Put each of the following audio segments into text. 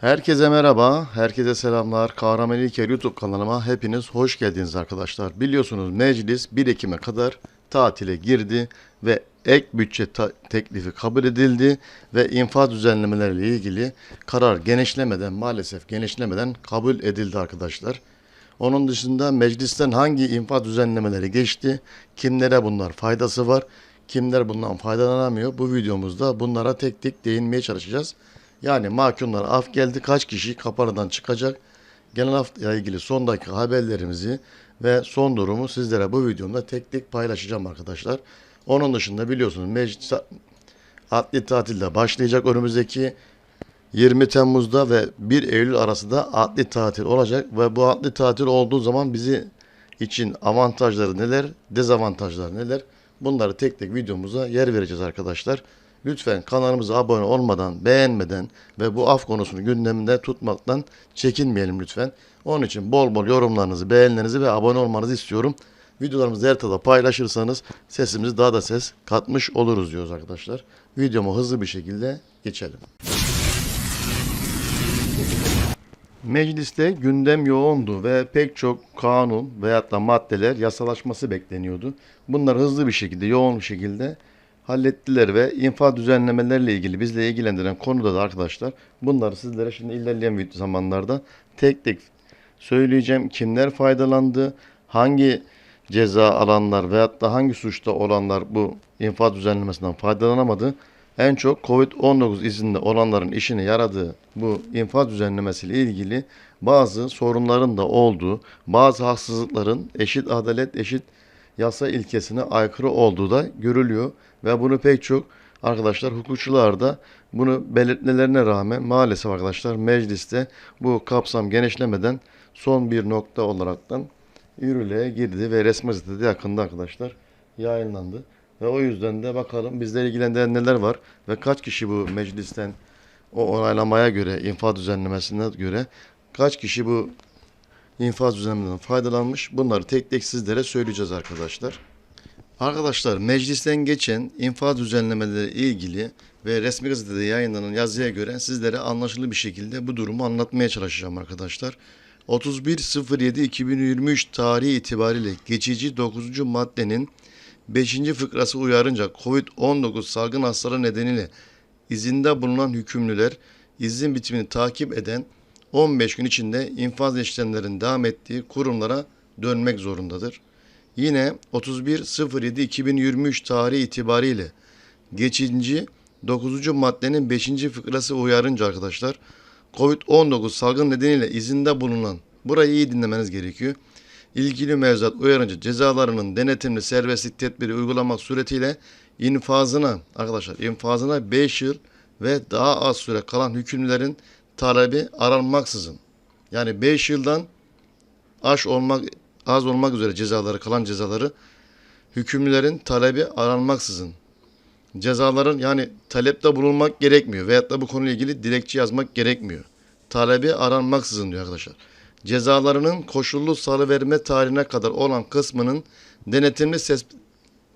Herkese merhaba, herkese selamlar. Kahraman İlker YouTube kanalıma hepiniz hoş geldiniz arkadaşlar. Biliyorsunuz meclis 1 Ekim'e kadar tatile girdi ve ek bütçe teklifi kabul edildi ve infaz düzenlemeleriyle ilgili karar genişlemeden maalesef genişlemeden kabul edildi arkadaşlar. Onun dışında meclisten hangi infaz düzenlemeleri geçti, kimlere bunlar faydası var, kimler bundan faydalanamıyor bu videomuzda bunlara tek tek değinmeye çalışacağız. Yani mahkumlara af geldi kaç kişi kapanadan çıkacak genel haftaya ilgili son dakika haberlerimizi ve son durumu sizlere bu videomda tek tek paylaşacağım arkadaşlar. Onun dışında biliyorsunuz meclis adli tatilde başlayacak önümüzdeki 20 Temmuz'da ve 1 Eylül arasında adli tatil olacak ve bu adli tatil olduğu zaman bizi için avantajları neler, dezavantajları neler bunları tek tek videomuza yer vereceğiz arkadaşlar. Lütfen kanalımıza abone olmadan, beğenmeden ve bu af konusunu gündeminde tutmaktan çekinmeyelim lütfen. Onun için bol bol yorumlarınızı, beğenilerinizi ve abone olmanızı istiyorum. Videolarımızı tarafta paylaşırsanız sesimizi daha da ses katmış oluruz diyoruz arkadaşlar. Videomu hızlı bir şekilde geçelim. Mecliste gündem yoğundu ve pek çok kanun veyahut da maddeler yasalaşması bekleniyordu. Bunlar hızlı bir şekilde, yoğun bir şekilde hallettiler ve infaz düzenlemelerle ilgili bizle ilgilendiren konuda da arkadaşlar bunları sizlere şimdi ilerleyen zamanlarda tek tek söyleyeceğim. Kimler faydalandı, hangi ceza alanlar veyahut da hangi suçta olanlar bu infaz düzenlemesinden faydalanamadı. En çok Covid-19 izinde olanların işine yaradığı bu infaz düzenlemesiyle ilgili bazı sorunların da olduğu, bazı haksızlıkların eşit adalet, eşit yasa ilkesine aykırı olduğu da görülüyor. Ve bunu pek çok arkadaşlar hukukçular da bunu belirtmelerine rağmen maalesef arkadaşlar mecliste bu kapsam genişlemeden son bir nokta olaraktan yürürlüğe girdi ve resmi gazetede yakında arkadaşlar yayınlandı. Ve o yüzden de bakalım bizleri ilgilendiren neler var ve kaç kişi bu meclisten o onaylamaya göre infaz düzenlemesine göre kaç kişi bu infaz düzenlemesinden faydalanmış bunları tek tek sizlere söyleyeceğiz arkadaşlar. Arkadaşlar meclisten geçen infaz düzenlemeleri ilgili ve resmi gazetede yayınlanan yazıya göre sizlere anlaşılır bir şekilde bu durumu anlatmaya çalışacağım arkadaşlar. 31.07.2023 tarihi itibariyle geçici 9. maddenin 5. fıkrası uyarınca COVID-19 salgın hastalığı nedeniyle izinde bulunan hükümlüler izin bitimini takip eden 15 gün içinde infaz işlemlerinin devam ettiği kurumlara dönmek zorundadır. Yine 31.07.2023 tarihi itibariyle geçici 9. maddenin 5. fıkrası uyarınca arkadaşlar COVID-19 salgın nedeniyle izinde bulunan burayı iyi dinlemeniz gerekiyor. İlgili mevzuat uyarınca cezalarının denetimli serbestlik tedbiri uygulamak suretiyle infazına arkadaşlar infazına 5 yıl ve daha az süre kalan hükümlülerin talebi aranmaksızın yani 5 yıldan aş olmak az olmak üzere cezaları kalan cezaları hükümlülerin talebi aranmaksızın cezaların yani talepte bulunmak gerekmiyor veyahut da bu konuyla ilgili dilekçe yazmak gerekmiyor. Talebi aranmaksızın diyor arkadaşlar. Cezalarının koşullu salıverme tarihine kadar olan kısmının denetimli ses,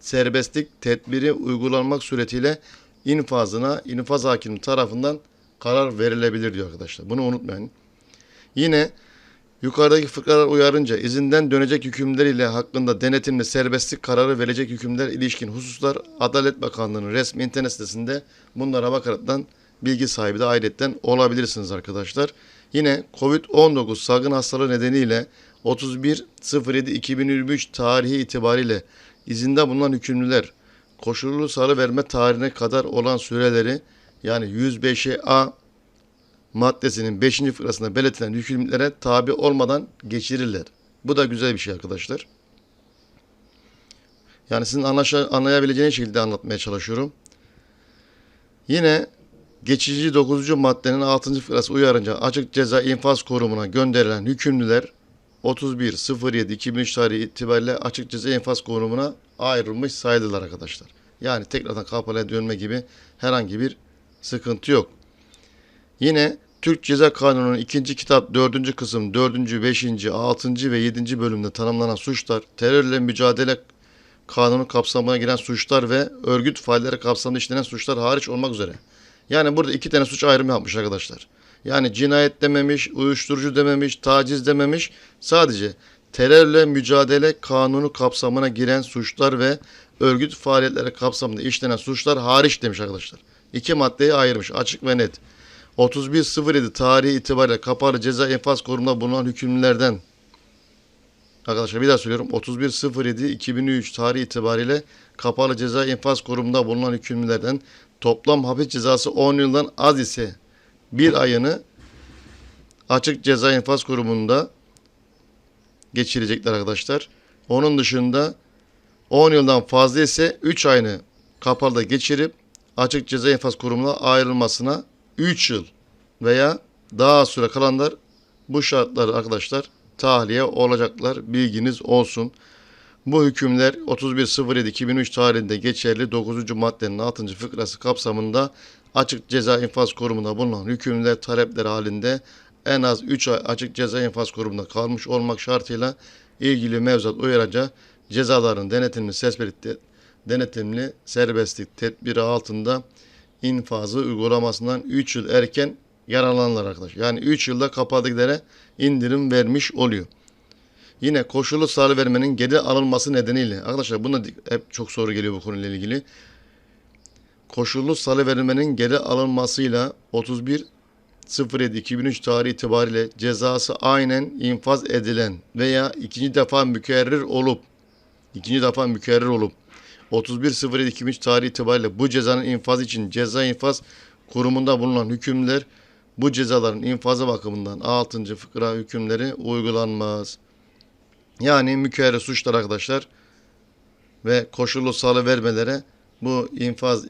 serbestlik tedbiri uygulanmak suretiyle infazına infaz hakimi tarafından karar verilebilir diyor arkadaşlar. Bunu unutmayın. Yine yukarıdaki fıkralar uyarınca izinden dönecek hükümler ile hakkında denetimli serbestlik kararı verecek hükümler ilişkin hususlar Adalet Bakanlığı'nın resmi internet sitesinde bunlara bakaraktan bilgi sahibi de ailetten olabilirsiniz arkadaşlar. Yine Covid-19 salgın hastalığı nedeniyle 31.07.2023 tarihi itibariyle izinde bulunan hükümlüler koşullu sarı verme tarihine kadar olan süreleri yani 105'e A maddesinin 5. fıkrasında belirtilen hükümlere tabi olmadan geçirirler. Bu da güzel bir şey arkadaşlar. Yani sizin anlayabileceğiniz şekilde anlatmaya çalışıyorum. Yine geçici 9. maddenin 6. fıkrası uyarınca açık ceza infaz kurumuna gönderilen hükümlüler 31.07.2003 tarihi itibariyle açık ceza infaz kurumuna ayrılmış sayılırlar arkadaşlar. Yani tekrardan kapalıya dönme gibi herhangi bir sıkıntı yok. Yine Türk Ceza Kanunu'nun 2. kitap 4. kısım 4. 5. 6. ve 7. bölümde tanımlanan suçlar, terörle mücadele kanunu kapsamına giren suçlar ve örgüt faalleri kapsamında işlenen suçlar hariç olmak üzere. Yani burada iki tane suç ayrımı yapmış arkadaşlar. Yani cinayet dememiş, uyuşturucu dememiş, taciz dememiş. Sadece terörle mücadele kanunu kapsamına giren suçlar ve örgüt faaliyetleri kapsamında işlenen suçlar hariç demiş arkadaşlar. İki maddeyi ayırmış açık ve net. 31.07 tarihi itibariyle kapalı ceza infaz kurumunda bulunan hükümlülerden Arkadaşlar bir daha söylüyorum. 31.07.2003 tarihi itibariyle kapalı ceza infaz kurumunda bulunan hükümlülerden toplam hapis cezası 10 yıldan az ise bir ayını açık ceza infaz kurumunda geçirecekler arkadaşlar. Onun dışında 10 yıldan fazla ise 3 ayını kapalıda geçirip açık ceza infaz kurumuna ayrılmasına 3 yıl veya daha az süre kalanlar bu şartlar arkadaşlar tahliye olacaklar. Bilginiz olsun. Bu hükümler 31.07.2003 tarihinde geçerli 9. maddenin 6. fıkrası kapsamında açık ceza infaz kurumunda bulunan hükümler talepleri halinde en az 3 ay açık ceza infaz kurumunda kalmış olmak şartıyla ilgili mevzuat uyarınca cezaların denetimli serbestlik, denetimli serbestlik tedbiri altında infazı uygulamasından 3 yıl erken yararlanırlar arkadaşlar. Yani 3 yılda kapadıkları indirim vermiş oluyor. Yine koşullu sarı vermenin geri alınması nedeniyle arkadaşlar buna hep çok soru geliyor bu konuyla ilgili. Koşullu salı verilmenin geri alınmasıyla 31 07-2003 tarihi itibariyle cezası aynen infaz edilen veya ikinci defa mükerrer olup ikinci defa mükerrer olup 31.07.2003 tarihi itibariyle bu cezanın infazı için ceza infaz kurumunda bulunan hükümler bu cezaların infazı bakımından 6. fıkra hükümleri uygulanmaz. Yani mükerrer suçlar arkadaşlar ve koşullu salı vermelere bu infaz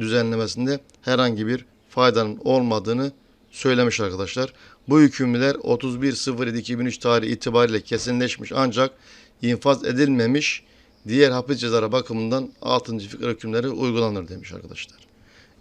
düzenlemesinde herhangi bir faydanın olmadığını söylemiş arkadaşlar. Bu hükümler 31.07.2003 tarihi itibariyle kesinleşmiş ancak infaz edilmemiş diğer hapis cezaları bakımından 6. fıkra hükümleri uygulanır demiş arkadaşlar.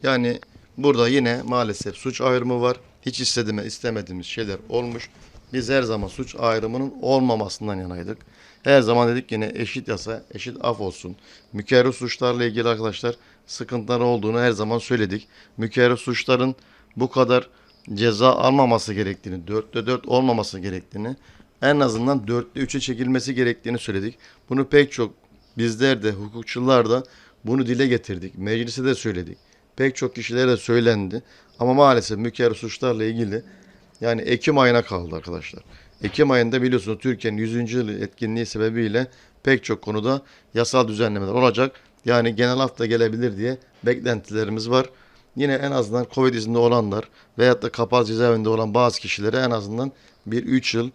Yani burada yine maalesef suç ayrımı var. Hiç istediğime istemediğimiz şeyler olmuş. Biz her zaman suç ayrımının olmamasından yanaydık. Her zaman dedik yine eşit yasa, eşit af olsun. Mükerrer suçlarla ilgili arkadaşlar sıkıntılar olduğunu her zaman söyledik. Mükerrer suçların bu kadar ceza almaması gerektiğini, dörtte dört olmaması gerektiğini, en azından dörtte üçe çekilmesi gerektiğini söyledik. Bunu pek çok bizler de, hukukçular da bunu dile getirdik. Meclise de söyledik. Pek çok kişilere de söylendi. Ama maalesef mükerrer suçlarla ilgili yani Ekim ayına kaldı arkadaşlar. Ekim ayında biliyorsunuz Türkiye'nin 100. yıl etkinliği sebebiyle pek çok konuda yasal düzenlemeler olacak. Yani genel hafta gelebilir diye beklentilerimiz var. Yine en azından Covid izinde olanlar veyahut da kapalı cezaevinde olan bazı kişilere en azından bir 3 yıl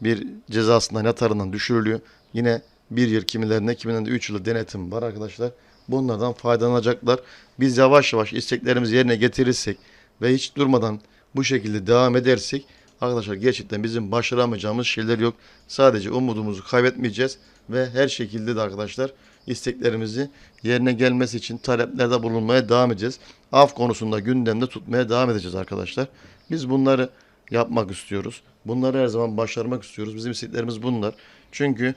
bir cezasından yatarından düşürülüyor. Yine bir yıl kimilerinde kimilerinde 3 yıl denetim var arkadaşlar. Bunlardan faydalanacaklar. Biz yavaş yavaş isteklerimizi yerine getirirsek ve hiç durmadan bu şekilde devam edersek arkadaşlar gerçekten bizim başaramayacağımız şeyler yok. Sadece umudumuzu kaybetmeyeceğiz ve her şekilde de arkadaşlar isteklerimizi yerine gelmesi için taleplerde bulunmaya devam edeceğiz. Af konusunda gündemde tutmaya devam edeceğiz arkadaşlar. Biz bunları yapmak istiyoruz. Bunları her zaman başarmak istiyoruz. Bizim isteklerimiz bunlar. Çünkü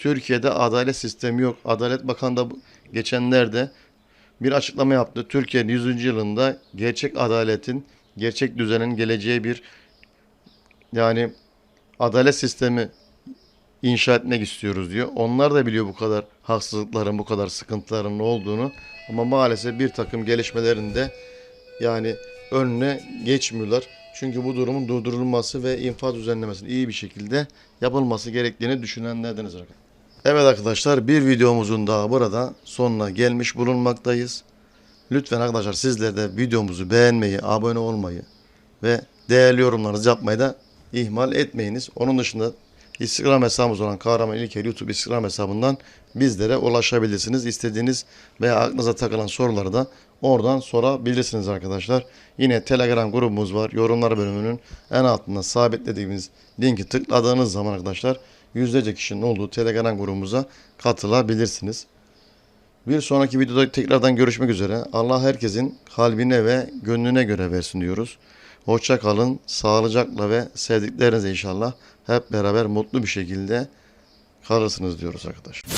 Türkiye'de adalet sistemi yok. Adalet Bakanı da geçenlerde bir açıklama yaptı. Türkiye'nin 100. yılında gerçek adaletin, gerçek düzenin geleceği bir yani adalet sistemi inşa etmek istiyoruz diyor. Onlar da biliyor bu kadar haksızlıkların, bu kadar sıkıntıların olduğunu. Ama maalesef bir takım gelişmelerinde yani önüne geçmiyorlar. Çünkü bu durumun durdurulması ve infaz düzenlemesinin iyi bir şekilde yapılması gerektiğini düşünenlerdeniz arkadaşlar. Evet arkadaşlar bir videomuzun daha burada sonuna gelmiş bulunmaktayız. Lütfen arkadaşlar sizler de videomuzu beğenmeyi, abone olmayı ve değerli yorumlarınızı yapmayı da ihmal etmeyiniz. Onun dışında Instagram hesabımız olan Kahraman İlker YouTube Instagram hesabından bizlere ulaşabilirsiniz. İstediğiniz veya aklınıza takılan soruları da oradan sorabilirsiniz arkadaşlar. Yine Telegram grubumuz var. Yorumlar bölümünün en altında sabitlediğimiz linki tıkladığınız zaman arkadaşlar yüzlerce kişinin olduğu Telegram grubumuza katılabilirsiniz. Bir sonraki videoda tekrardan görüşmek üzere. Allah herkesin kalbine ve gönlüne göre versin diyoruz. Hoşça kalın, sağlıcakla ve sevdiklerinize inşallah hep beraber mutlu bir şekilde kalırsınız diyoruz arkadaşlar.